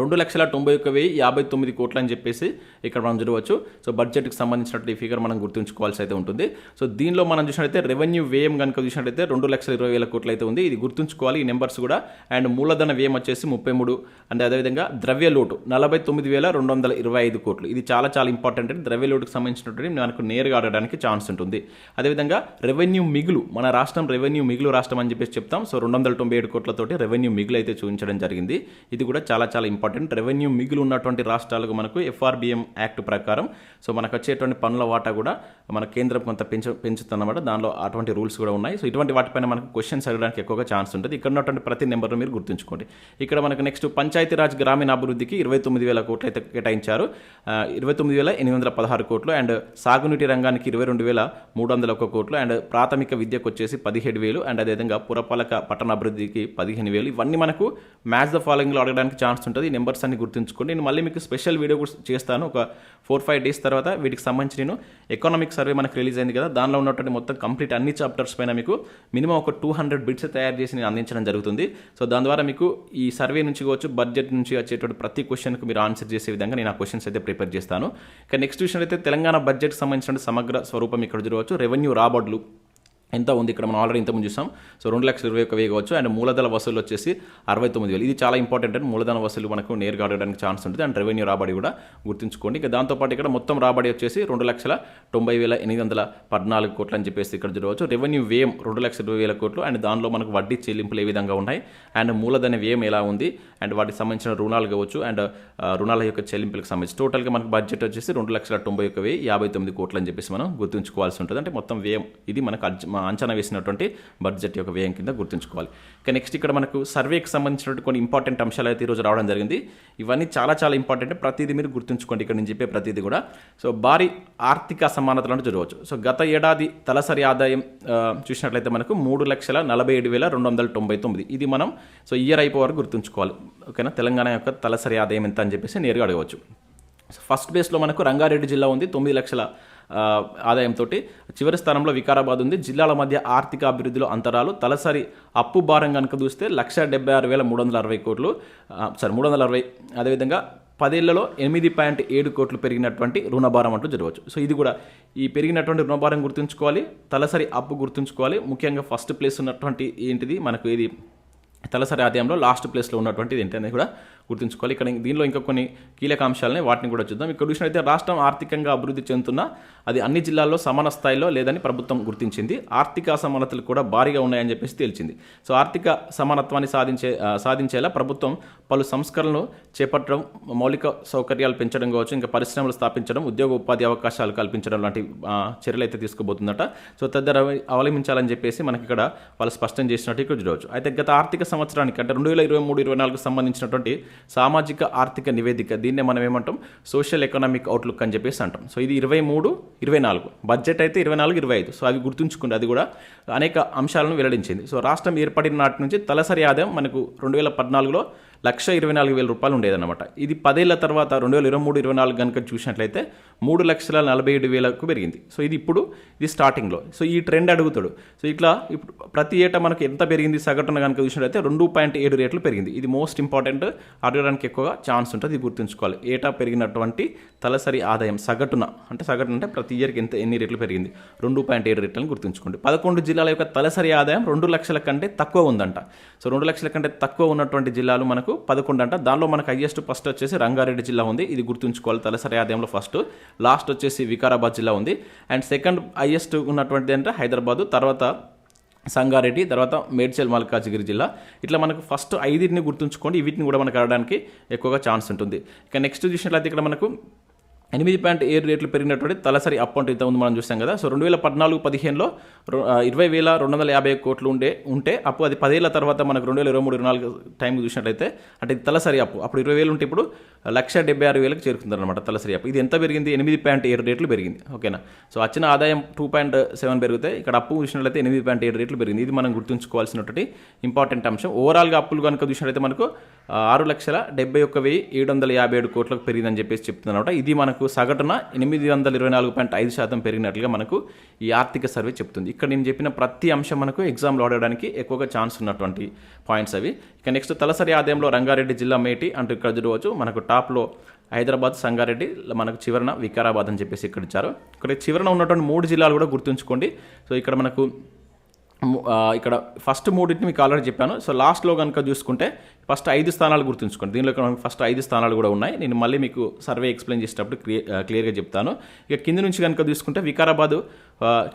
రెండు లక్షల తొంభై ఒక్క వెయ్యి యాభై తొమ్మిది కోట్లు అని చెప్పేసి ఇక్కడ మనం చూడవచ్చు. సో బడ్జెట్కి సంబంధించినట్టు ఈ ఫిగర్ మనం గుర్తుంచుకోవాల్సి అయితే ఉంటుంది. సో దీనిలో మనం చూసినట్లయితే రెవెన్యూ వ్యయం కనుక చూసినట్లయితే రెండు లక్షల ఇరవై వేల కోట్లు అయితే ఉంది. ఇది గుర్తుంచుకోవాలి ఈ నెంబర్స్ కూడా. అండ్ మూలధన వ్యయం వచ్చేసి ముప్పై మూడు. అండ్ అదేవిధంగా ద్రవ్య లోటు నలభై తొమ్మిది వేల రెండు వందల ఇరవై ఐదు కోట్లు. ఇది చాలా చాలా ఇంపార్టెంట్ అండి ద్రవ్య లోటుకు సంబంధించినటువంటి మనకు నేరుగా ఆడడానికి ఛాన్స్ ఉంటుంది. అదేవిధంగా రెవెన్యూ మిగులు మన రాష్ట్రం రెవెన్యూ మిగులు రాష్ట్రం అని చెప్పేసి చెప్తాం. సో రెండు వందల తొంభై ఏడు కోట్లతోటి రెవెన్యూ మిగులు అయితే చూపించడం జరిగింది. ఇది కూడా చాలా చాలా ఇంపార్టెంట్ రెవెన్యూ మిగులు ఉన్నటువంటి రాష్ట్రాలకు మనకు ఎఫ్ఆర్బిఎం యాక్ట్ ప్రకారం. సో మనకు వచ్చేటువంటి పనుల వాటా కూడా మన కేంద్రం కొంత పెంచు పెంచుతుందన్నమాట. దానిలో అటువంటి రూల్స్ కూడా ఉన్నాయి. సో ఇటువంటి వాటిపైన మనకు క్వశ్చన్స్ అడగడానికి ఎక్కువగా ఛాన్స్ ఉంటుంది. ఇక్కడ ఉన్నటువంటి ప్రతి నెంబర్ను మీరు గుర్తుంచుకోండి. ఇక్కడ మనకు నెక్స్ట్ పంచాయతీరాజ్ గ్రామీణాభివృద్ధికి ఇరవై తొమ్మిది వేల కోట్లు అయితే కేటాయించారు ఇరవై తొమ్మిది వేల ఎనిమిది వందల పదహారు కోట్లు అండ్ సాగునీటి రంగానికి ఇరవై రెండు వేల మూడు వందల ఒక కోట్లు అండ్ ప్రాథమిక విద్యకు వచ్చేసి పదిహేడు వేలు అండ్ అదేవిధంగా పురపాలక పట్టణ అభివృద్ధికి పదిహేను వేలు. ఇవన్నీ మనకు మ్యాచ్ ద ఫాలోయింగ్లో అడగడానికి ఛాన్స్ ఉంటుంది. ఉంటుంది. నెంబర్స్ అన్ని గుర్తుంచుకోండి. నేను మళ్ళీ మీకు స్పెషల్ వీడియో కూడా చేస్తాను. ఒక ఫోర్ ఫైవ్ డేస్ తర్వాత వీటికి సంబంధించి నేను ఎకనామిక్ సర్వే మనకు రిలీజ్ అయింది కదా దానిలో ఉన్నటువంటి మొత్తం కంప్లీట్ అన్ని చాప్టర్స్ పైన మీకు మినిమం ఒక టూ హండ్రెడ్ బిట్స్ తయారు చేసి నేను అందించడం జరుగుతుంది. సో దాని ద్వారా మీకు ఈ సర్వే నుంచి కావచ్చు బడ్జెట్ నుంచి వచ్చేటువంటి ప్రతి క్వశ్చన్కు మీరు ఆన్సర్ చేసే విధంగా నేను ఆ క్వశ్చన్స్ అయితే ప్రిపేర్ చేస్తాను. ఇక నెక్స్ట్ విషయం అయితే తెలంగాణ బడ్జెట్కి సంబంధించిన సమగ్ర స్వరూపం ఇక్కడ చూడవచ్చు. రెవెన్యూ రాబడులు. ఎంత ఉంది ఇక్కడ మనం ఆల్రెడీ ఇంతకుముందు చూసాం. సో రెండు లక్షల ఇరవై ఒక వెయ్యి కావచ్చు అండ్ మూలధన వసూలు వచ్చేసి అరవై తొమ్మిది వేలు. ఇది చాలా ఇంపార్టెంట్ అండ్ మూలధన వసూలు మనకు నేరుగా అడగడానికి ఛాన్స్ ఉంటుంది. అండ్ రెవెన్యూ రాబడి కూడా గుర్తుంచుకోండి. ఇక దాంతోపాటు ఇక్కడ మొత్తం రాబడి వచ్చేసి రెండు లక్షల తొంభై వేల ఎనిమిది వందల పద్నాలుగు కోట్లు అని చెప్పేసి ఇక్కడ చూడవచ్చు. రెవెన్యూ వ్యయం రెండు లక్షల ఇరవై వేల కోట్లు. అండ్ దానిలో మనకు వడ్డీ చెల్లింపులు ఏ విధంగా ఉన్నాయి? అండ్ మూలధన వ్యయం ఎలా ఉంది? అండ్ వాటికి సంబంధించిన రుణాలు కావచ్చు. అండ్ రుణాల యొక్క చెల్లింపులకు సంబంధించి టోటల్గా మనకు బడ్జెట్ వచ్చేసి రెండు లక్షల తొంభై ఒక వెయ్యి యాభై తొమ్మిది కోట్లు అని చెప్పేసి మనం గుర్తుంచుకోవాల్సి ఉంటుంది. అంటే మొత్తం వ్యయం ఇది మనకు అంచ- అంచనా వేసినటువంటి బడ్జెట్ యొక్క వ్యయం కింద గుర్తుంచుకోవాలి. ఇక నెక్స్ట్ ఇక్కడ మనకు సర్వేకి సంబంధించినటువంటి కొన్ని ఇంపార్టెంట్ అంశాలు అయితే ఈరోజు రావడం జరిగింది. ఇవన్నీ చాలా చాలా ఇంపార్టెంట్. ప్రతిదీ మీరు గుర్తుంచుకోండి. ఇక్కడ నేను చెప్పే ప్రతిదీ కూడా. సో భారీ ఆర్థిక అసమానతలను చూడవచ్చు. సో గత ఏడాది తలసరి ఆదాయం చూసినట్లయితే మనకు మూడు లక్షల నలభై ఏడు వేల రెండు వందల తొంభై తొమ్మిది. ఇది మనం సో ఇయర్ అయిపో వరకు గుర్తుంచుకోవాలి. ఓకేనా? తెలంగాణ యొక్క తలసరి ఆదాయం ఎంత అని చెప్పేసి నేరుగా అడగవచ్చు. సో ఫస్ట్ బేస్లో మనకు రంగారెడ్డి జిల్లా ఉంది. తొమ్మిది లక్షల ఆదాయంతో చివరి స్థానంలో వికారాబాద్ ఉంది. జిల్లాల మధ్య ఆర్థిక అభివృద్ధిలో అంతరాలు. తలసరి అప్పు భారం కనుక చూస్తే లక్ష డెబ్బై ఆరు వేల మూడు వందల అరవై కోట్లు సారీ మూడు వందల అరవై అదేవిధంగా పదేళ్ళలో ఎనిమిది పాయింట్ ఏడు కోట్లు పెరిగినటువంటి రుణభారం అంటూ జరగవచ్చు. సో ఇది కూడా ఈ పెరిగినటువంటి రుణభారం గుర్తుంచుకోవాలి. తలసరి అప్పు గుర్తుంచుకోవాలి. ముఖ్యంగా ఫస్ట్ ప్లేస్ ఉన్నటువంటి ఏంటిది? మనకు ఇది తలసరి ఆదాయంలో లాస్ట్ ప్లేస్లో ఉన్నటువంటిది ఏంటనేది కూడా గుర్తుంచుకోవాలి. ఇక్కడ దీనిలో ఇంకా కొన్ని కీలక అంశాలని వాటిని కూడా చూద్దాం. ఇక్కడ చూసినట్లయితే రాష్ట్రం ఆర్థికంగా అభివృద్ధి చెందుతున్న అది అన్ని జిల్లాల్లో సమాన స్థాయిలో లేదని ప్రభుత్వం గుర్తించింది. ఆర్థిక అసమానతలు కూడా భారీగా ఉన్నాయని చెప్పేసి తేల్చింది. సో ఆర్థిక సమానత్వాన్ని సాధించే సాధించేలా ప్రభుత్వం పలు సంస్కరణలు చేపట్టడం మౌలిక సౌకర్యాలు పెంచడం కావచ్చు ఇంకా పరిశ్రమలు స్థాపించడం ఉద్యోగ ఉపాధి అవకాశాలు కల్పించడం లాంటి చర్యలు అయితే తీసుకోబోతుందట సో తదితర అవలంబించాలని చెప్పేసి మనకి ఇక్కడ వాళ్ళు స్పష్టం చేసినట్టు ఇక్కడ చూడవచ్చు. అయితే గత ఆర్థిక సంవత్సరానికి అంటే రెండు వేల ఇరవై మూడు ఇరవై నాలుగు సంబంధించినటువంటి సామాజిక ఆర్థిక నివేదిక. దీన్నే మనం ఏమంటాం? సోషల్ ఎకనామిక్ అవుట్లుక్ అని చెప్పేసి అంటాం. సో ఇది ఇరవై మూడు ఇరవై నాలుగు. బడ్జెట్ అయితే ఇరవై నాలుగు ఇరవై ఐదు. సో అవి గుర్తుంచుకుంటే అది కూడా అనేక అంశాలను వెల్లడించింది. సో రాష్ట్రం ఏర్పడిన నాటి నుంచి తలసరి ఆదాయం మనకు రెండు వేల పద్నాలుగులో లక్ష ఇరవై నాలుగు వేల రూపాయలు ఉండేదన్నమాట. ఇది పదేళ్ళ తర్వాత రెండు వేల ఇరవై మూడు ఇరవై నాలుగు కనుక చూసినట్లయితే మూడు లక్షల నలభై ఏడు వేలకు పెరిగింది. సో ఇది ఇప్పుడు ఇది స్టార్టింగ్లో సో ఈ ట్రెండ్ అడుగుతాడు. సో ఇట్లా ఇప్పుడు ప్రతి ఏటా మనకు ఎంత పెరిగింది సగటున కనుక చూసినట్లయితే రెండు పాయింట్ ఏడు రేట్లు పెరిగింది. ఇది మోస్ట్ ఇంపార్టెంట్ అడగడానికి ఎక్కువగా ఛాన్స్ ఉంటుంది ఇది గుర్తుంచుకోవాలి. ఏటా పెరిగినటువంటి తలసరి ఆదాయం సగటున అంటే సగటున అంటే ప్రతి ఇయర్కి ఎంత ఎన్ని రేట్లు పెరిగింది? రెండు పాయింట్ ఏడు రేట్లను గుర్తుంచుకోండి. పదకొండు జిల్లాల యొక్క తలసరి ఆదాయం రెండు లక్షల కంటే తక్కువ ఉందంట. సో రెండు లక్షల కంటే తక్కువ ఉన్నటువంటి జిల్లాలు మనకు పదకొండు అంట. దానిలో మనకు హైయెస్ట్ ఫస్ట్ వచ్చేసి రంగారెడ్డి జిల్లా ఉంది. ఇది గుర్తుంచుకోవాలి తలసరి ఆదాయంలో ఫస్ట్ లాస్ట్ వచ్చేసి వికారాబాద్ జిల్లా ఉంది. అండ్ సెకండ్ హైయెస్ట్ ఉన్నటువంటిది అంటే హైదరాబాద్ తర్వాత సంగారెడ్డి తర్వాత మేడ్చల్ మల్కాజ్గిరి జిల్లా. ఇట్లా మనకు ఫస్ట్ ఐదింటిని గుర్తుంచుకోండి. వీటిని కూడా మనకు ఆడడానికి ఎక్కువగా ఛాన్స్ ఉంటుంది. ఇక నెక్స్ట్ చూసినట్లయితే ఇక్కడ మనకు ఎనిమిది పాయింట్ ఏడు రేట్లు పెరిగినటువంటి తలసరి అప్ ఇంత ఉంది మనం చూసాం కదా. సో రెండు వేల పద్నాలుగు పదిహేనులో ఇరవై వేల రెండు వందల యాభై కోట్లు ఉండే ఉంటే అప్పు అది పదేళ్ళ తర్వాత మనకు రెండు వేల ఇరవై మూడు ఇరవై నాలుగు టైం చూసినట్లయితే అంటే ఇది తలసరి అప్పు. అప్పుడు ఇరవై వేలు ఉంటే ఇప్పుడు లక్ష డెబ్బై ఆరు వేలకు చేరుకుంది అనమాట తలసరి అప్పు. ఇది ఎంత పెరిగింది? ఎనిమిది పాయింట్ ఏడు రేట్లు పెరిగింది. ఓకేనా? సో వచ్చిన ఆదాయం టూ పాయింట్ సెవెన్ పెరిగితే ఇక్కడ అప్పు చూసినట్లయితే ఎనిమిది పాయింట్ ఏడు రేట్లు పెరిగింది. ఇది మనం గుర్తుంచుకోవాల్సినటువంటి ఇంపార్టెంట్ అంశం. ఓవరాల్గా అప్పులు కనుక చూసినట్లయితే మనకు ఆరు లక్షల డెబ్బై ఒక్క వెయ్యి ఏడు వందల యాభై ఏడు కోట్లకు పెరిగిందని చెప్పేసి చెప్తుందన్నమాట ఇది మనకు మనకు సగటున ఎనిమిది వందల ఇరవై నాలుగు పాయింట్ ఐదు శాతం పెరిగినట్లుగా మనకు ఈ ఆర్థిక సర్వే చెప్తుంది. ఇక్కడ నేను చెప్పిన ప్రతి అంశం మనకు ఎగ్జామ్లో అడగడానికి ఎక్కువగా ఛాన్స్ ఉన్నటువంటి పాయింట్స్ అవి. ఇక నెక్స్ట్ తలసరి ఆదాయంలో రంగారెడ్డి జిల్లా మేటి అంటూ ఇక్కడ చూడవచ్చు. మనకు టాప్లో హైదరాబాద్ సంగారెడ్డి మనకు చివరన వికారాబాద్ అని చెప్పేసి ఇక్కడ ఇచ్చారు. ఇక్కడ చివరన ఉన్నటువంటి మూడు జిల్లాలు కూడా గుర్తుంచుకోండి. సో ఇక్కడ మనకు ఇక్కడ ఫస్ట్ మూడింటిని మీకు ఆల్రెడీ చెప్పాను. సో లాస్ట్లో కనుక చూసుకుంటే ఫస్ట్ ఐదు స్థానాలు గుర్తుంచుకోండి. దీనిలో ఫస్ట్ ఐదు స్థానాలు కూడా ఉన్నాయి. నేను మళ్ళీ మీకు సర్వే ఎక్స్ప్లెయిన్ చేసేటప్పుడు క్లియర్గా చెప్తాను. ఇక కింది నుంచి కనుక చూసుకుంటే వికారాబాద్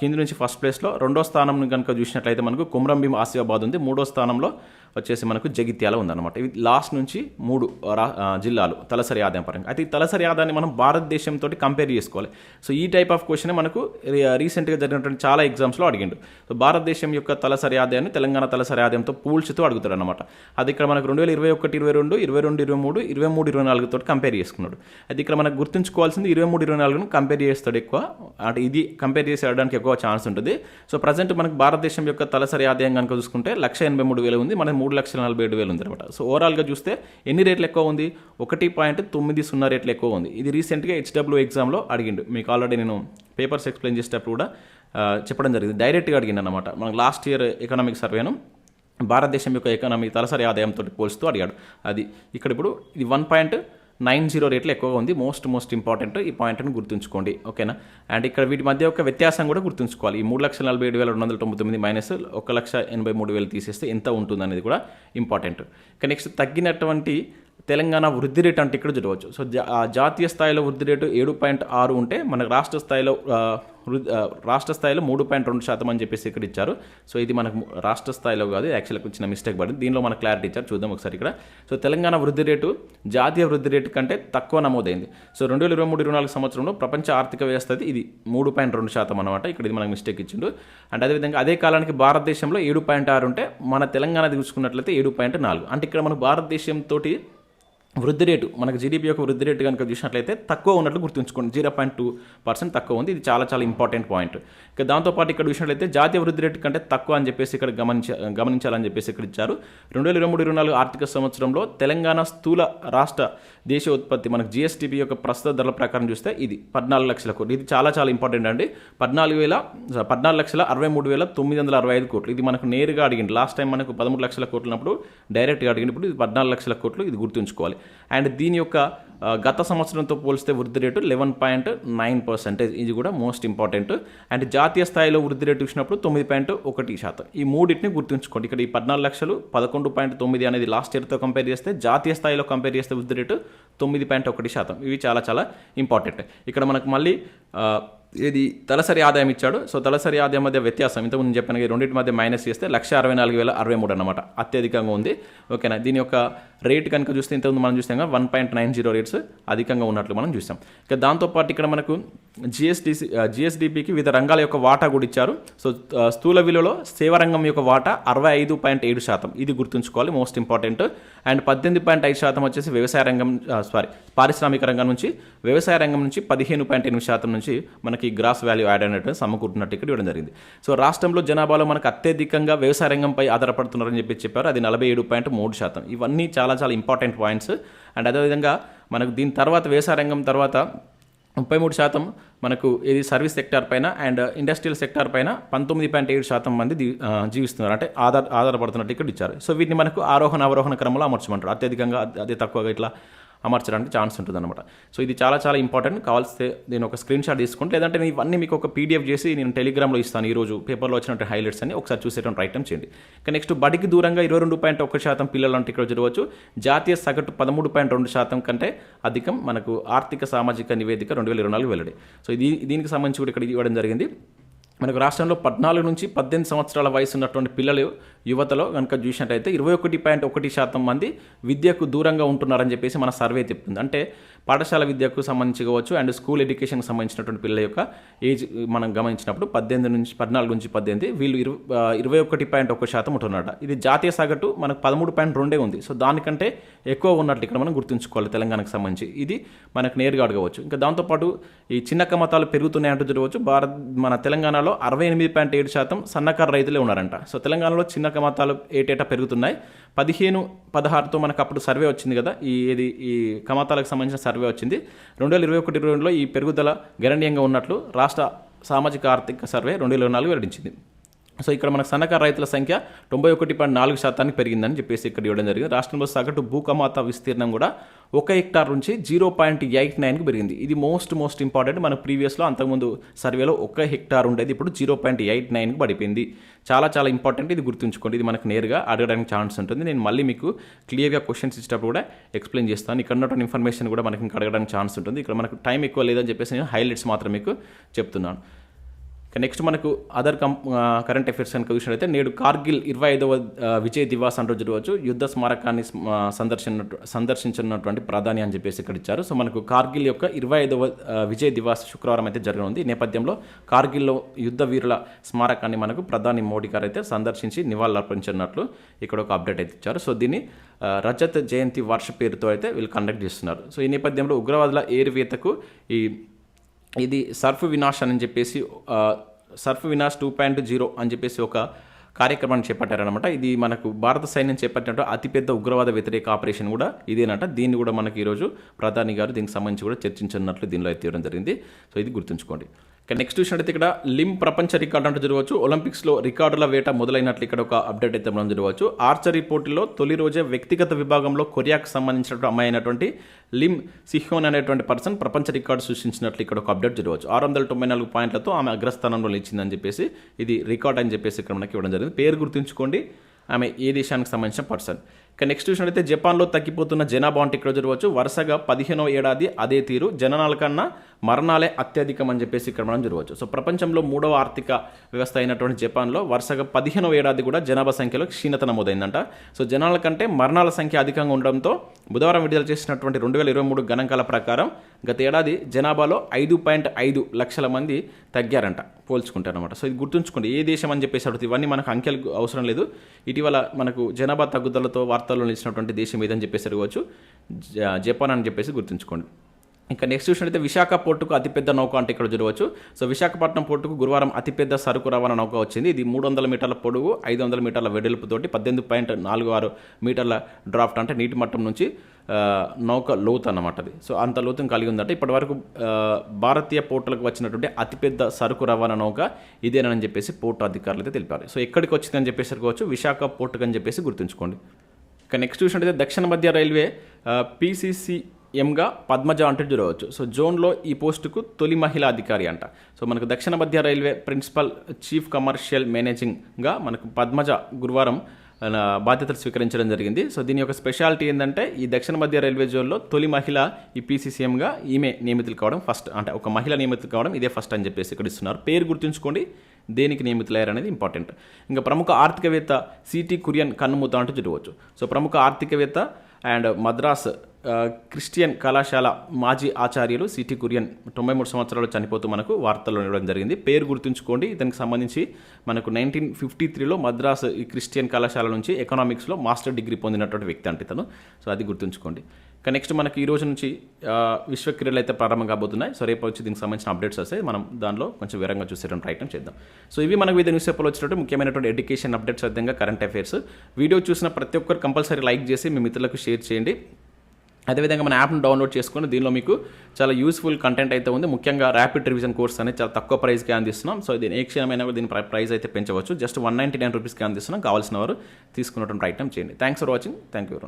కింది నుంచి ఫస్ట్ ప్లేస్లో రెండో స్థానం కనుక చూసినట్లయితే మనకు కుమ్రంభీం ఆసిఫాబాద్ ఉంది. మూడో స్థానంలో వచ్చేసి మనకు జగిత్యాల ఉందన్నమాట. ఇది లాస్ట్ నుంచి మూడు రా- జిల్లాలు తలసరి ఆదాయం పరంగా. అయితే ఈ తలసరి ఆదాయాన్ని మనం భారతదేశంతో కంపేర్ చేసుకోవాలి. సో ఈ టైప్ ఆఫ్ క్వశ్చన్ మనకు రీసెంట్గా జరిగినటువంటి చాలా ఎగ్జామ్స్లో అడిగిండు. సో భారతదేశం యొక్క తలసరి ఆదాయాన్ని తెలంగాణ తలసరి ఆదాయంతో పోల్చుతూ అడుగుతాడు అనమాట అది ఇక్కడ మనకు రెండు వేల ఇరవై ఒకటి ఇరవై రెండు ఇరవై రెండు ఇరవై మూడు ఇరవై మూడు ఇరవై నాలుగుతో కంపేర్ చేసుకున్నాడు. అది ఇక్కడ మనకు గుర్తుంచుకోవాల్సింది ఇరవై మూడు ఇరవై నాలుగును కంపేర్ చేస్తాడు ఎక్కువ. అంటే ఇది కంపేర్ చేసి ఆడడానికి ఎక్కువ ఛాన్స్ ఉంటుంది. సో ప్రజెంట్ మనకు భారతదేశం యొక్క తలసరి ఆదాయం కనుక చూసుకుంటే లక్ష ఎనభై మూడు వేలు ఉంది. మనం మూడు లక్షల నలభై ఏడు వేలు ఉంది సో ఓవరాల్గా చూస్తే ఎన్ని రేట్లు ఎక్కువ ఉంది? ఒకటి పాయింట్ తొమ్మిది సున్నా రేట్లు ఎక్కువ ఉంది. ఇది రీసెంట్గా హెచ్డబ్ల్యూ ఎగ్జామ్లో అడిగిండు. మీకు ఆల్రెడీ నేను పేపర్స్ ఎక్స్ప్లెయిన్ చేసేటప్పుడు కూడా చెప్పడం జరిగింది. డైరెక్ట్గా అడిగిండు అనమాట మనకు లాస్ట్ ఇయర్ ఎకనామిక్ సర్వేను భారతదేశం యొక్క ఎకానమీ తలసరి ఆదాయంతో పోల్స్తూ అడిగాడు. అది ఇక్కడ ఇప్పుడు ఇది వన్ పాయింట్ నైన్ జీరో రేట్లు ఎక్కువగా ఉంది. మోస్ట్ మోస్ట్ ఇంపార్టెంట్ ఈ పాయింట్ని గుర్తుంచుకోండి. ఓకేనా? అండ్ ఇక్కడ వీటి మధ్య ఒక వ్యత్యాసం కూడా గుర్తుంచుకోవాలి. ఈ మూడు లక్షల నలభై ఏడు వేల రెండు వందల తొంభై తొమ్మిది మైనస్ ఒక లక్ష ఎనభై మూడు వేలు తీసేస్తే ఎంత ఉంటుంది అనేది కూడా ఇంపార్టెంట్. ఇక నెక్స్ట్ తగ్గినటువంటి తెలంగాణ వృద్ధి రేటు అంటే ఇక్కడ చూడవచ్చు. సో జా ఆ జాతీయ స్థాయిలో వృద్ధి రేటు ఏడు పాయింట్ ఆరు ఉంటే మనకు రాష్ట్ర స్థాయిలో రాష్ట్ర స్థాయిలో మూడు పాయింట్ రెండు శాతం అని చెప్పేసి ఇక్కడ ఇచ్చారు. సో ఇది మనకు రాష్ట్ర స్థాయిలో కాదు యాక్చువల్గా చిన్న మిస్టేక్ పడింది. దీనిలో మనకు క్లారిటీ ఇచ్చారు. చూద్దాం ఒకసారి ఇక్కడ. సో తెలంగాణ వృద్ధి రేటు జాతీయ వృద్ధి రేటు కంటే తక్కువ నమోదైంది. సో రెండు వేల ఇరవై మూడు ఇరవై నాలుగు సంవత్సరంలో ప్రపంచ ఆర్థిక వ్యవస్థ ఇది మూడు పాయింట్ రెండు శాతం అనమాట ఇక్కడ ఇది మనకు మిస్టేక్ ఇచ్చిండు. అండ్ అదేవిధంగా అదే కాలానికి భారతదేశంలో ఏడు పాయింట్ ఆరు ఉంటే మన తెలంగాణ చూసుకున్నట్లయితే ఏడు పాయింట్ నాలుగు. అంటే ఇక్కడ మన భారతదేశంతో వృద్ధి రేటు మనకు జీడిపి యొక్క వృద్ధి రేటు కనుక చూసినట్లయితే తక్కువ ఉన్నట్లు గుర్తుంచుకోండి. జీరో పాయింట్ టూ పర్సెంట్ తక్కువ ఉంది. ఇది చాలా చాలా ఇంపార్టెంట్ పాయింట్ ఇక దాంతోపాటు ఇక్కడ చూసినట్లయితే జాతీయ వృద్ధి రేటు కంటే తక్కువ అని చెప్పేసి ఇక్కడ గమనించ గమనించాలని చెప్పేసి ఇక్కడ ఇచ్చారు. రెండు వేల ఇరవై మూడు ఇరవై నాలుగు ఆర్థిక సంవత్సరంలో తెలంగాణ స్థూల రాష్ట్ర దేశీయ ఉత్పత్తి మనకు జిఎస్టీపీ యొక్క ప్రస్తుత ధరల ప్రకారం చూస్తే ఇది పద్నాలుగు లక్షల కోట్లు. ఇది చాలా చాలా ఇంపార్టెంట్ అండి. పద్నాలుగు వేల పద్నాలుగు లక్షల అరవై మూడు వేల తొమ్మిది వందల అరవై ఐదు కోట్లు. ఇది మనకు నేరుగా అడిగింది. లాస్ట్ టైం మనకు పదమూడు లక్షల కోట్లు డైరెక్ట్గా అడిగినప్పుడు ఇది పద్నాలుగు లక్షల కోట్లు. ఇది గుర్తుంచుకోవాలి. అండ్ దీని యొక్క గత సంవత్సరంతో పోలిస్తే వృద్ధి rate eleven point nine percentage. ఇది కూడా మోస్ట్ ఇంపార్టెంట్. అండ్ జాతీయ స్థాయిలో వృద్ధి రేటు చూసినప్పుడు తొమ్మిది పాయింట్ ఒకటి శాతం. ఈ మూడింటిని గుర్తుంచుకోండి. ఇక్కడ ఈ పద్నాలుగు లక్షలు పదకొండు పాయింట్ తొమ్మిది అనేది లాస్ట్ ఇయర్తో కంపేర్ చేస్తే జాతీయ స్థాయిలో కంపేర్ చేస్తే వృద్ధి రేటు తొమ్మిది పాయింట్ ఒకటి శాతం. ఇవి చాలా చాలా ఇంపార్టెంట్. ఇక్కడ మనకు మళ్ళీ ఇది తలసరి ఆదాయం ఇచ్చాడు. సో తలసరి ఆదాయం మధ్య వ్యత్యాసం ఇంతకు ముందు చెప్పాను రెండింటి మధ్య మైనస్ చేస్తే లక్ష అరవై నాలుగు వేల అరవై మూడు అనమాట అత్యధికంగా ఉంది. ఓకేనా? దీని యొక్క రేట్ కనుక చూస్తే ఇంతకుముందు మనం చూస్తాం one point nine zero rates అధికంగా ఉన్నట్లు మనం చూస్తాం ఇక దాంతోపాటు ఇక్కడ మనకు జిఎస్డిసి జిఎస్డిపికి వివిధ రంగాల యొక్క వాటా కూడా ఇచ్చారు. సో స్థూల విలువలో సేవా రంగం యొక్క వాటా అరవై ఐదు పాయింట్ ఏడు శాతం. ఇది గుర్తుంచుకోవాలి మోస్ట్ ఇంపార్టెంట్ అండ్ పద్దెనిమిది పాయింట్ ఐదు శాతం వచ్చేసి వ్యవసాయ రంగం సారీ పారిశ్రామిక రంగం నుంచి వ్యవసాయ రంగం నుంచి పదిహేను పాయింట్ ఎనిమిది శాతం నుంచి మనకి గ్రాస్ వాల్యూ యాడ్ అయినట్టు సమకూరుతున్నట్టు ఇక్కడ ఇవ్వడం జరిగింది. సో రాష్ట్రంలో జనాభాలో మనకు అత్యధికంగా వ్యవసాయ రంగంపై ఆధారపడుతున్నారని చెప్పి చెప్పారు. అది నలభై ఏడు పాయింట్ మూడు శాతం. ఇవన్నీ చాలా చాలా ఇంపార్టెంట్ పాయింట్స్. అండ్ అదేవిధంగా మనకు దీని తర్వాత వ్యవసాయ రంగం తర్వాత ముప్పై మూడు శాతం మనకు ఇది సర్వీస్ సెక్టార్ పైన అండ్ ఇండస్ట్రియల్ సెక్టార్ పైన పంతొమ్మిది పాయింట్ ఏడు శాతం మంది జీవిస్తున్నారు. అంటే ఆధార ఆధారపడుతున్నట్టు ఇక్కడ ఇచ్చారు. సో వీటిని మనకు ఆరోహణ అవరోహణ క్రమంలో అమర్చమంటారు. అత్యధికంగా అదే- అదే తక్కువగా ఇట్లా అమర్చడానికి ఛాన్స్ ఉంటుంది అనమాట సో ఇది చాలా చాలా ఇంపార్టెంట్ కావాల్స్తే నేను ఒక స్క్రీన్ షాట్ తీసుకుంటే. లేదంటే నేను ఇవన్నీ మీకు ఒక పీడిఎఫ్ చేసి నేను టెలిగ్రామ్లో ఇస్తాను. ఈరోజు పేపర్లో వచ్చినట్టు హైలైట్స్ అని ఒకసారి చూసేటువంటి ప్రయత్నం చేయండి. ఇక నెక్స్ట్ బడికి దూరంగా ఇరవై రెండు పాయింట్ ఒక శాతం పిల్లలు అంటే ఇక్కడ చూడవచ్చు జాతీయ సగటు పదమూడు పాయింట్ రెండు శాతం కంటే అధికం మనకు ఆర్థిక సామాజిక నివేదిక రెండు వేల ఇరవై నాలుగు వెల్లడి. సో ఇది దీనికి సంబంధించి కూడా ఇక్కడ ఇవ్వడం జరిగింది. మనకు రాష్ట్రంలో పద్నాలుగు నుంచి పద్దెనిమిది సంవత్సరాల వయసు ఉన్నటువంటి పిల్లలు యువతలో కనుక చూసినట్టయితే ఇరవై ఒకటి పాయింట్ ఒకటి శాతం మంది విద్యకు దూరంగా ఉంటున్నారని చెప్పేసి మన సర్వే చెప్తుంది. అంటే పాఠశాల విద్యకు సంబంధించి కావచ్చు అండ్ స్కూల్ ఎడ్యుకేషన్కి సంబంధించినటువంటి పిల్లల యొక్క ఏజ్ మనం గమనించినప్పుడు పద్దెనిమిది నుంచి పద్నాలుగు నుంచి పద్దెనిమిది వీళ్ళు ఇరు ఇరవై ఒకటి పాయింట్ ఒక శాతం ఉంటున్నారట. ఇది జాతీయ సగటు మనకు పదమూడు పాయింట్ రెండే ఉంది. సో దానికంటే ఎక్కువ ఉన్నట్లు ఇక్కడ మనం గుర్తుంచుకోవాలి తెలంగాణకు సంబంధించి. ఇది మనకు నేరుగా అడగవచ్చు. ఇంకా దాంతోపాటు ఈ చిన్న కమతాలు పెరుగుతున్నాయంటూ చూడవచ్చు. భారత్ మన తెలంగాణలో అరవై ఎనిమిది పాయింట్ ఏడు శాతం సన్నకారు రైతులే ఉన్నారంట. సో తెలంగాణలో చిన్న కమతాలు ఏటేటా పెరుగుతున్నాయి. పదిహేను పదహారుతో మనకు అప్పుడు సర్వే వచ్చింది కదా. ఈ ఇది ఈ కమతాలకు సంబంధించిన సర్వే వచ్చింది. రెండు వేల ఇరవై ఒకటి ఇరవై రెండులో ఈ పెరుగుదల గణనీయంగా ఉన్నట్లు రాష్ట్ర సామాజిక ఆర్థిక సర్వే రెండు వేల ఇరవై నాలుగు వెల్లడించింది. సో ఇక్కడ మనకు సన్నకారు రైతుల సంఖ్య తొంభై ఒకటి పాయింట్ నాలుగు శాతానికి పెరిగిందని చెప్పేసి ఇక్కడ ఇవ్వడం జరిగింది. రాష్ట్రంలో సగటు భూకమాత విస్తీర్ణం కూడా ఒక హెక్టార్ నుంచి జీరో పాయింట్ ఎయిట్ నైన్కి పెరిగింది. ఇది మోస్ట్ మోస్ట్ ఇంపార్టెంట్. మన ప్రీవియస్లో అంతకుముందు సర్వేలో ఒక హెక్టార్ ఉండేది. ఇప్పుడు జీరో పాయింట్ ఎయిట్ నైన్కి పడిపోయింది. చాలా చాలా ఇంపార్టెంట్. ఇది గుర్తుంచుకోండి. ఇది మనకు నేరుగా అడగడానికి ఛాన్స్ ఉంటుంది. నేను మళ్ళీ మీకు క్లియర్గా క్వశ్చన్స్ ఇచ్చేటప్పుడు కూడా ఎక్స్ప్లెయిన్ చేస్తాను. ఇక్కడ ఉన్నటువంటి ఇన్ఫర్మేషన్ కూడా మనకి ఇంకా అడగడానికి ఛాన్స్ ఉంటుంది. ఇక్కడ మనకు టైం ఎక్కువ లేదని చెప్పేసి నేను హైలైట్స్ మాత్రం మీకు చెప్తున్నాను. నెక్స్ట్ మనకు అదర్ కం కరెంట్ అఫైర్స్ కనుక చూసినట్లయితే నేడు కార్గిల్ ఇరవై ఐదవ విజయ్ దివాస్ రోజు రోజు యుద్ధ స్మారకాన్ని సందర్శన సందర్శించినటువంటి ప్రాధాన్యం అని చెప్పేసి ఇక్కడ ఇచ్చారు. సో మనకు కార్గిల్ యొక్క ఇరవై ఐదవ విజయ్ దివాస్ శుక్రవారం అయితే జరగనుంది. ఈ నేపథ్యంలో కార్గిల్లో యుద్ధ వీరుల స్మారకాన్ని మనకు ప్రధాని మోడీ గారు అయితే సందర్శించి నివాళులర్పించినట్లు ఇక్కడ ఒక అప్డేట్ అయితే ఇచ్చారు. సో దీన్ని ఆ, రజత్ జయంతి వర్ష పేరుతో అయితే వీళ్ళు కండక్ట్ చేస్తున్నారు. సో ఈ నేపథ్యంలో ఉగ్రవాదుల ఏరువేతకు ఈ ఇది సర్ఫ్ వినాష్ అని చెప్పేసి సర్ఫ్ వినాష్ టూ పాయింట్ జీరో అని చెప్పేసి ఒక కార్యక్రమాన్ని చేపట్టారనమాట ఇది మనకు భారత సైన్యం చేపట్టినట్టు అతిపెద్ద ఉగ్రవాద వ్యతిరేక ఆపరేషన్ కూడా ఇదేనట. దీన్ని కూడా మనకి ఈరోజు ప్రధాని గారు దీనికి సంబంధించి కూడా చర్చించనున్నట్లు దీనిలో అయితే తీయడం జరిగింది. సో ఇది గుర్తుంచుకోండి. ఇక నెక్స్ట్ చూసినట్టయితే ఇక్కడ లిమ్ ప్రపంచ రికార్డు అంటూ జరగవచ్చు. ఒలింపిక్స్లో రికార్డుల వేట మొదలైనట్లు ఇక్కడ ఒక అప్డేట్ అయితే మనం జరగవచ్చు. ఆర్చరీ పోటీలో తొలి రోజే వ్యక్తిగత విభాగంలో కొరియాకు సంబంధించినటువంటి అమ్మాయి అయినటువంటి లిమ్ సిహ్యోన్ అనేటువంటి పర్సన్ ప్రపంచ రికార్డు సృష్టించినట్లు ఇక్కడ ఒక అప్డేట్ జరగవచ్చు. ఆరు వందల తొంభై నాలుగు పాయింట్లతో ఆమె అగ్రస్థానంలో నిలిచిందని చెప్పేసి ఇది రికార్డ్ అని చెప్పేసి ఇక్కడ మనకి ఇవ్వడం జరిగింది. పేరు గుర్తుంచుకోండి. ఆమె ఏ దేశానికి సంబంధించిన పర్సన్. ఇక నెక్స్ట్ చూసినట్లయితే జపాన్లో తగ్గిపోతున్న జనాభా అంటే ఇక్కడ జరగవచ్చు. వరుసగా పదిహేనో ఏడాది అదే తీరు. జననాల కన్నా మరణాలే అత్యధికం అని చెప్పేసి ఇక్కడ మనం జరగవచ్చు సో ప్రపంచంలో మూడవ ఆర్థిక వ్యవస్థ అయినటువంటి జపాన్లో వరుసగా పదిహేనవ ఏడాది కూడా జనాభా సంఖ్యలో క్షీణత నమోదైందంట. సో జనాల కంటే మరణాల సంఖ్య అధికంగా ఉండడంతో బుధవారం విడుదల చేసినటువంటి రెండు వేల ఇరవై మూడు గణాంకాల ప్రకారం గత ఏడాది జనాభాలో ఐదు పాయింట్ ఐదు లక్షల మంది తగ్గారంట పోల్చుకుంటారనమాట సో ఇది గుర్తుంచుకోండి ఏ దేశం అని చెప్పేసి అడుగుతుంది ఇవన్నీ మనకు అంకెలు అవసరం లేదు. ఇటీవల మనకు జనాభా తగ్గుదలతో వార్తల్లో నిలిచినటువంటి దేశం ఏదని చెప్పేసి అడగవచ్చు. జపాన్ అని చెప్పేసి గుర్తుంచుకోండి. ఇంకా నెక్స్ట్ చూసినట్లయితే విశాఖ పోర్టుకు అతిపెద్ద నౌక అంటే ఇక్కడ చూడవచ్చు. సో విశాఖపట్నం పోర్టుకు గురువారం అతిపెద్ద సరుకు రవాణా నౌక వచ్చింది. ఇది మూడు వందల మీటర్ల పొడుగు ఐదు వందల మీటర్ల వెడల్పుతోటి పద్దెనిమిది పాయింట్ నాలుగు ఆరు మీటర్ల డ్రాఫ్ట్ అంటే నీటి మట్టం నుంచి నౌక లోతు అన్నమాట అది. సో అంత లోతును కలిగి ఉందంటే ఇప్పటివరకు వరకు భారతీయ పోర్టులకు వచ్చినటువంటి అతిపెద్ద సరుకు రవాణా నౌక ఇదేనని చెప్పేసి పోర్టు అధికారులు అయితే తెలిపారు. సో ఎక్కడికి వచ్చిందని చెప్పేసి అనుకోవచ్చు. విశాఖ పోర్టుకు అని చెప్పేసి గుర్తుంచుకోండి. ఇక నెక్స్ట్ చూసినట్టయితే దక్షిణ మధ్య రైల్వే ఎంగా పద్మజ అంటే చూడవచ్చు సో జోన్లో ఈ పోస్టుకు తొలి మహిళా అధికారి అంట. సో మనకు దక్షిణ మధ్య రైల్వే ప్రిన్సిపల్ చీఫ్ కమర్షియల్ మేనేజింగ్గా మనకు పద్మజ గురువారం బాధ్యతలు స్వీకరించడం జరిగింది. సో దీని యొక్క స్పెషాలిటీ ఏంటంటే ఈ దక్షిణ మధ్య రైల్వే జోన్లో తొలి మహిళ ఈ పీసీసీఎంగా ఈమె నియమితులు కావడం ఫస్ట్. అంటే ఒక మహిళ నియమితులు కావడం ఇదే ఫస్ట్ అని చెప్పేసి ఇక్కడ ఇస్తున్నారు. పేరు గుర్తుంచుకోండి దేనికి నియమితులయ్యారు అనేది ఇంపార్టెంట్. ఇంకా ప్రముఖ ఆర్థికవేత్త సిటీ కురియన్ కన్నుమూత అంటూ చూడవచ్చు సో ప్రముఖ ఆర్థికవేత్త అండ్ మద్రాస్ క్రిస్టియన్ కళాశాల మాజీ ఆచార్యులు సిటీ కురియన్ తొంభై మూడు సంవత్సరాలు చనిపోతూ మనకు వార్తల్లో ఇవ్వడం జరిగింది. పేరు గుర్తుంచుకోండి. ఇతనికి సంబంధించి మనకు నైన్టీన్ ఫిఫ్టీ త్రీలో మద్రాస్ ఈ క్రిస్టియన్ కళాశాల నుంచి ఎకనామిక్స్లో మాస్టర్ డిగ్రీ పొందినటువంటి వ్యక్తి అంటే ఇతను. సో అది గుర్తుంచుకోండి. ఇంకా నెక్స్ట్ మనకి ఈ రోజు నుంచి విశ్వ క్రీడలు అయితే ప్రారంభం కాబోతున్నాయి. సో రేపు వచ్చి దీనికి సంబంధించిన అప్డేట్స్ వస్తాయి. మనం దానిలో కొంచెం వివరంగా చూసేటువంటి ప్రయత్నం చేద్దాం. సో ఇవి మనకు వివిధ న్యూస్ పేపర్లో వచ్చినట్టు ముఖ్యమైనటువంటి ఎడ్యుకేషన్ అప్డేట్స్ విధంగా కరెంట్ అఫైర్స్. వీడియో చూసిన ప్రతి ఒక్కరు కంపల్సరీ లైక్ చేసి మీ మిత్రులకు షేర్ చేయండి. అదేవిధంగా మన యాప్ను డౌన్లోడ్ చేసుకుని దీనిలో మీకు చాలా యూస్ఫుల్ కంటెంట్ అయితే ఉంది. ముఖ్యంగా ర్యాపిడ్ రివిజన్ కోర్స్ అనేది చాలా తక్కువ ప్రైస్కి అందిస్తున్నాం. సో దీని ఏ క్షణమైనా కూడా దీని ప్రైస్ అయితే పెంచవచ్చు. జస్ట్ వన్ నైంటీ నైన్ రూపీస్కి అందిస్తున్నాం. కావాల్సిన వారు తీసుకున్నటువంటి ప్రయత్నం చేయండి. Thanks for watching thank you